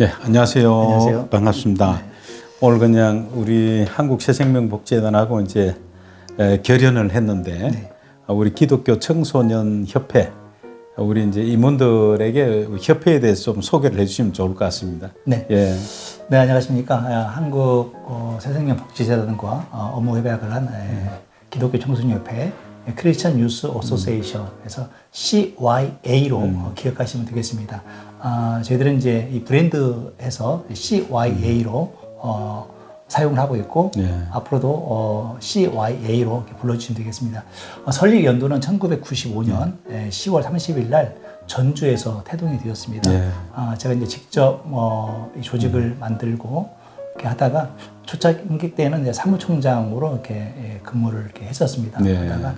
예, 안녕하세요. 안녕하세요. 네. 반갑습니다. 오늘 그냥 우리 한국 새생명복지재단하고 이제 에, 결연을 했는데 네. 어, 우리 기독교 청소년 협회 우리 이제 임원들에게 협회에 대해서 좀 소개를 해주시면 좋을 것 같습니다. 네. 예, 네, 안녕하십니까. 아, 한국 어, 새생명 복지재단과 어, 업무 협약을 한 에, 기독교 청소년 협회 크리스천 유스 어소시에이션에서 CYA로 어, 기억하시면 되겠습니다. 아, 저희들은 이제 이 브랜드에서 CYA로 어, 사용을 하고 있고 네. 앞으로도 어, CYA로 불러주시면 되겠습니다. 어, 설립 연도는 1995년 에, 10월 30일 날 전주에서 태동이 되었습니다. 네. 아, 제가 이제 직접 어, 이 조직을 만들고 이렇게 하다가 초창 임기 때는 이제 사무총장으로 이렇게 예, 근무를 이렇게 했었습니다. 네. 하다가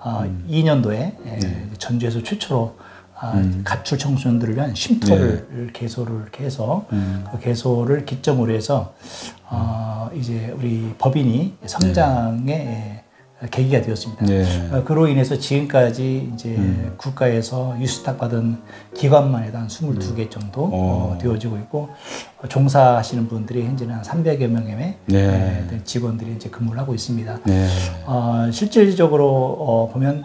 2002년도에 예, 전주에서 최초로 아, 가출 청소년들을 위한 쉼터를 개소를 이렇게 해서 그 개소를 기점으로 해서 어, 이제 우리 법인이 성장의 예, 계기가 되었습니다. 네. 어, 그로 인해서 지금까지 이제 국가에서 유스탁 받은 기관만 해도 한 22개 정도 어, 오. 되어지고 있고 어, 종사하시는 분들이 현재는 한 300여 명의 된 직원들이 이제 근무를 하고 있습니다. 네. 어, 실질적으로 어, 보면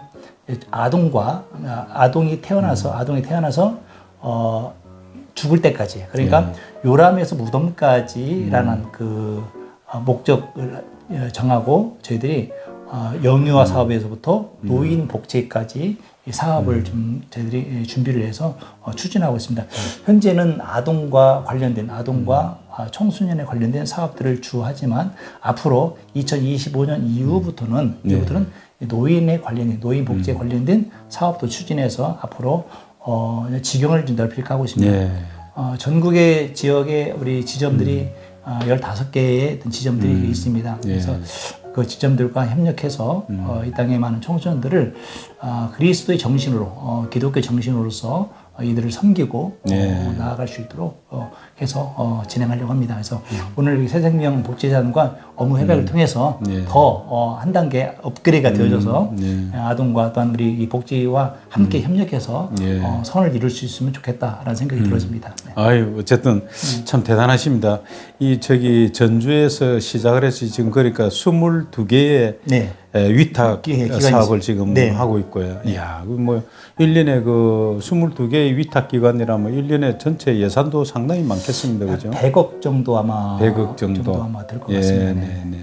아동과 아, 아동이 음. 태어나서 아동이 태어나서 어, 죽을 때까지 그러니까 네. 요람에서 무덤까지라는 음. 그 어, 목적을 어, 정하고 저희들이 어, 음. 영유아 사업에서부터 노인 복지까지 이 사업을 음. 좀 저희들이 예, 준비를 해서 어, 추진하고 있습니다. 현재는 아동과 관련된 아동과 음. 아, 청소년에 관련된 사업들을 주 하지만 앞으로 2025년 이후부터는 네. 이후부터는 노인에 관련된 노인 음. 복지에 관련된 사업도 추진해서 앞으로 어, 지경을 좀 넓힐까 하고 있습니다. 네. 어, 전국의 지역에 우리 지점들이 어, 15개의 지점들이 있습니다. 그래서 그 지점들과 협력해서 어, 이 땅의 많은 청소년들을 어, 그리스도의 정신으로 어, 기독교 정신으로서 어, 이들을 섬기고 네. 어, 나아갈 수 있도록 어, 해서 어, 진행하려고 합니다. 그래서 오늘 이 새생명 복지재단과 업무 협약을 통해서 네. 더 어, 한 단계 업그레이드가 되어져서 네. 아동과 또한 우리 이 복지와 함께 협력해서 예. 어, 선을 이룰 수 있으면 좋겠다라는 생각이 들어집니다. 네. 아유 어쨌든 참 대단하십니다. 이 저기 전주에서 시작을 해서 지금 그러니까 22개의 네. 위탁 기- 기관이 사업을 있- 지금 네. 하고 있고요. 이야, 그뭐 1년에 그 22개의 위탁 기관이라면 1년에 전체 예산도 상당히 많겠습니다. 그죠? 100억 정도 아마 100억 정도. 아마 될것 예, 같습니다. 네, 네.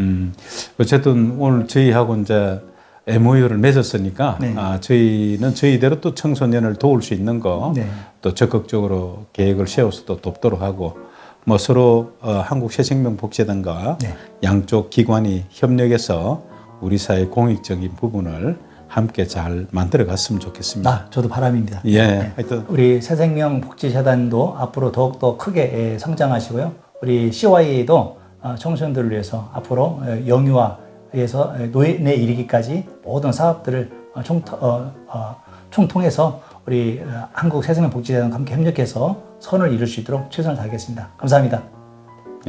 음. 어쨌든 오늘 저희하고 이제 MOU를 맺었으니까 네. 아, 저희는 저희대로 또 청소년을 도울 수 있는 거또 네. 적극적으로 계획을 세워서 또 돕도록 하고 뭐 서로 어, 한국 새생명복지단과 네. 양쪽 기관이 협력해서 우리 사회 공익적인 부분을 함께 잘 만들어 갔으면 좋겠습니다. 아, 저도 바람입니다. 예, 하여튼 우리 새생명 복지재단도 앞으로 더욱더 크게 예, 성장하시고요. 우리 CY도 어, 청소년들을 위해서 앞으로 예, 영유아 에서 예, 노인에 이르기까지 모든 사업들을 어, 총, 어, 어, 총통해서 우리 어, 한국 새생명 복지재단과 함께 협력해서 선을 이룰 수 있도록 최선을 다하겠습니다. 감사합니다.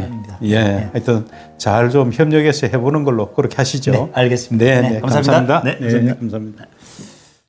바람입니다. 예, 하여튼 잘 좀 협력해서 해보는 걸로 그렇게 하시죠. 네, 알겠습니다. 네, 네, 네, 감사합니다. 감사합니다. 네, 네. 감사합니다.